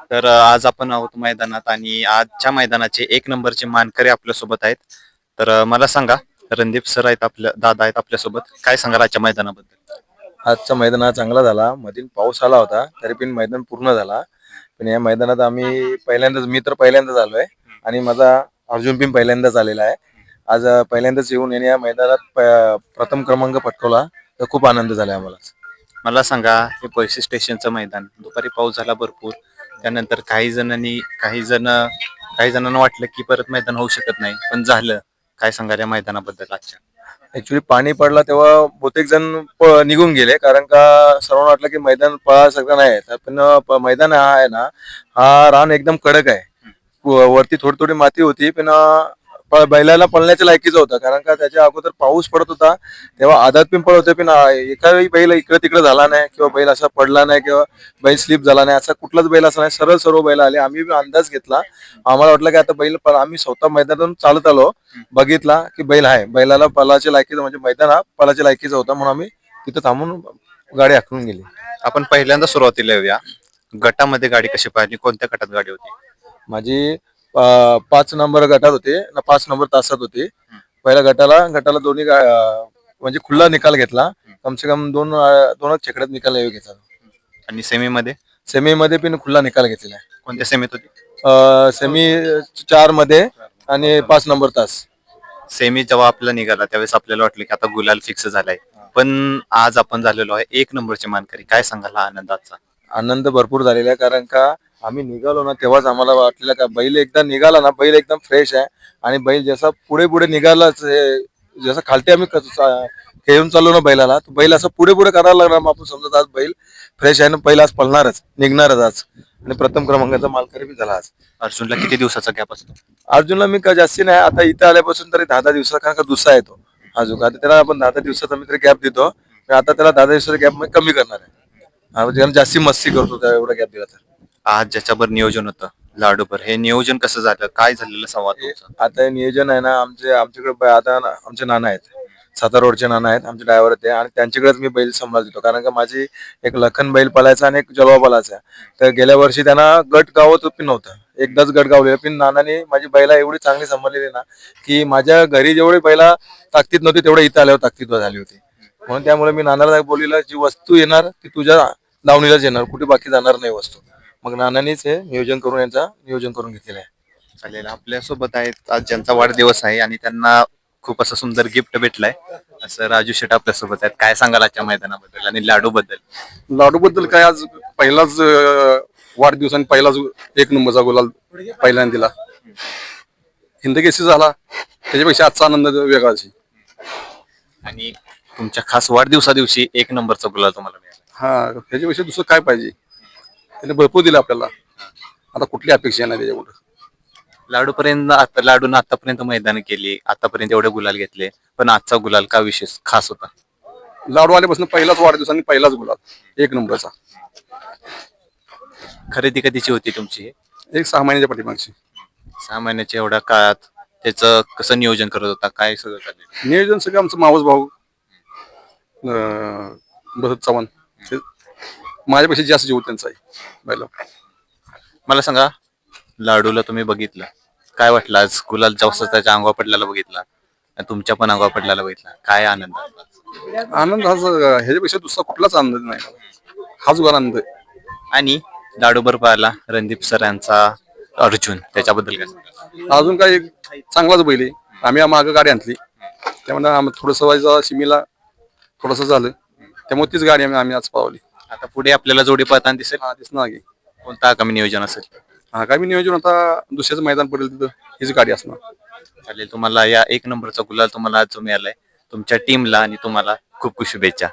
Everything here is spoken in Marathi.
तर आज आपण आहोत मैदानात आणि आजच्या मैदानाचे एक नंबरचे मानकरी आपल्यासोबत आहेत. तर मला सांगा रणदीप सर आहेत आपल्या दादा आहेत आपल्यासोबत. काय सांगाल आजच्या मैदानाबद्दल? आजचा मैदान हा चांगला झाला. मधील पाऊस आला होता तरी पण मैदान पूर्ण झाला. पण या मैदानात आम्ही पहिल्यांदाच मी तर पहिल्यांदाच आलोय आणि माझा अर्जुन पण पहिल्यांदाच आलेला आहे. आज अं, पहिल्यांदाच येऊन याने या मैदानात प- प्रथम क्रमांक पटकवला. तर खूप आनंद झाला आम्हाला मला सांगा हे पैसे स्टेशनचं मैदान. दुपारी पाऊस झाला भरपूर. त्यानंतर काही जणांनी काही जण काही जणांना वाटलं की परत मैदान होऊ शकत नाही पण झालं. काय सांगाल या मैदानाबद्दल आजच्या? ऍक्च्युली पाणी पडला तेव्हा बहुतेक जण प- निघून गेले कारण का सर्वांना वाटलं की मैदान पळा सगळं नाही आहे. पण प- मैदान हा आहे ना हा रान एकदम कडक आहे. व- वरती थोडी थोडी माती होती पण अं, बैलाला पळण्याच्या लायकीचं होतं. कारण का त्याच्या अगोदर पाऊस पडत होता तेव्हा आदात पण पडत होते पण एकाही बैल इकडे तिकडे झाला नाही किंवा बैल असा पडला नाही किंवा बैल स्लिप झाला नाही असा कुठलाच बैल असा नाही सरळ सर्व बैल आले. आम्ही अंदाज घेतला. आम्हाला वाटलं की आता बैल आम्ही स्वतः मैदानातून चालत आलो बघितला की बैल आहे. बैलाला पलाच्या लायकीचं म्हणजे मैदान हा पलाच्या लायकीचा होता म्हणून आम्ही तिथं थांबून गाडी हाकलून गेली. आपण पहिल्यांदा सुरुवातीला येऊया. गटामध्ये गाडी कशी पाहिली? कोणत्या गटात गाडी होती? माझी अं, पाच नंबर गटात होते ना पाच नंबर तासात होते. पहिल्या गटाला गटाला दोन्ही गा- अं, म्हणजे खुल्ला निकाल घेतला. कम से कम दोन अं, दोनच छकड्यात निकाल घेतला आणि सेमी मध्ये सेमी मध्ये पण खुल्ला निकाल घेतलेला आहे. कोणत्या सेमीत होती? अं, सेमी चारमध्ये आणि पाच नंबर तास. सेमी जेव्हा आपला निघाला त्यावेळेस आपल्याला वाटलं की आता गुलाल फिक्स झालाय. पण आज आपण झालेलो आहे एक नंबरचे मानकरी. काय सांगाल हा आनंदाचा? आनंद भरपूर झालेला आहे कारण का आम्ही निघालो ना तेव्हाच आम्हाला वाटलेलं का बैल एकदा निघाला ना बैल एकदम फ्रेश आहे. आणि बैल जसा पुढे पुढे निघालाच हे- जसं खालती आम्ही खेळून चाललो ना बैलाला तो बैल असं पुढे पुढे करायला लागला मग आपण समजत आज बैल फ्रेश आहे ना बैल आज पळणारच निघणारच आज. आणि प्रथम क्रमांकाचा मालकरी बी झाला आज. अर्जुनला किती दिवसाचा गॅप असतो? अर्जुनला मी का जास्ती नाही आता इथं आल्यापासून तरी दहा दहा दिवसाचा कारण का दुसरा येतो. अजून आता त्याला आपण दहा दहा दिवसाचा मी तरी गॅप देतो. आता त्याला दहा दहा दिवसाचा गॅप कमी करणार आहे. म्हणजे जास्ती मस्ती करतो त्या एवढा गॅप दिला तर. आज ज्याच्यावर नियोजन होतं लाडूभर हे नियोजन कसं झालं? काय झालेलं संवाद तुमचा? आता हे नियोजन आहे ना आमचे आमच्याकडे ब- आता ना- आमचे नाना आहेत. सातारा रोडचे नाना आहेत आमचे ड्रायव्हर ते. आणि त्यांच्याकडेच मी बैल सांभाळ देतो कारण का माझी एक लखन बैल पलायचा आणि एक जलवा पलायचा तर गेल्या वर्षी त्यांना गट गावत पण नव्हतं एकदाच गट गावले. पण नानाने माझी बैला एवढी चांगली सांभाळलेली ना की माझ्या घरी जेवढी बैला ताकदीत नव्हती तेवढ्या इथं आल्यावर ताकदीत झाली होती. म्हणून त्यामुळे मी नानाला बोललेलं जी वस्तू येणार ती तुझ्या दावणीलाच येणार. कुठे बाकी जाणार नाही वस्तू. मग नानानेच हे नियोजन करून यांचा नियोजन करून घेतलेलं आहे. चालेल आपल्यासोबत आहेत. आज ज्यांचा वाढदिवस आहे आणि त्यांना खूप असं सुंदर गिफ्ट भेटलंय. असं राजू शेट आपल्यासोबत आहेत. काय सांगाल आजच्या मैदानाबद्दल आणि लाडू बद्दल लाडू बद्दल काय आज पहिलाच अं, वाढदिवसाने पहिलाच एक नंबरचा गुलाल पहिल्यांदा दिला हिंदकेसी झाला. त्याच्यापेक्षा आजचा आनंद वेगळाच आहे. आणि तुमच्या खास वाढदिवसा दिवशी एक नंबरचा गुलाल तुम्हाला मिळाला. हा त्याच्यापेक्षा दुसरं काय पाहिजे? त्याने भरपूर दिलं आपल्याला. आता कुठली अपेक्षा नाही त्याच्यामुळे? लाडू पर्यंत आता लाडून आतापर्यंत मैदान केली. आतापर्यंत एवढे गुलाल घेतले. पण आजचा गुलाल का विशेष खास होता? लाडू आल्यापासून पहिलाच वाढदिवस आणि पहिलाच गुलाल. एक नंबरचा. खरेदी कधीची होती तुमची? एक सहा महिन्याच्या पाठीमागची. सहा महिन्याच्या एवढ्या काळात त्याचं कसं नियोजन करत होता? काय सगळं चाललेलं? नियोजन सगळं आमचं मावस भाऊ अं, भरत चव्हाण. ते माझ्यापेक्षा जास्त जीव त्यांचा आहे. पहिला मला सांगा लाडूला तुम्ही बघितलं. काय वाटलं आज? गुलाल जास्त त्याच्या अंगावर पडलेला बघितला. आणि तुमच्या पण अंगावर पडलेला बघितला. काय आनंद? आनंद हा ज- ह्याच्यापेक्षा दुसरा कुठलाच आनंद नाही. हाच गुलाल आनंद आहे. आणि लाडू बरोबर आला रणदीप सर यांचा अर्जुन त्याच्याबद्दल काय सांगाल? अजून काय चांगलाच बैल आहे. आम्ही मागं गाडी आणली. त्यामुळे आम्ही थोडंसं व्हायचं शिमीला थोडंसं झालं. त्यामुळे तीच गाडी आम्ही आम्ही आज पावली. आता पुढे आपल्याला जोडी पळताना दिसेल. हा दिसणार की कोणतं आगामी नियोजन असेल? हा काय मी नियोजन आता दुसऱ्याचं मैदान पडेल तिथं हीच गाडी असणार. चालेल तुम्हाला या एक नंबरचा गुलाल तुम्हाला आज जो मिळालाय तुमच्या टीमला आणि तुम्हाला खूप खूप शुभेच्छा.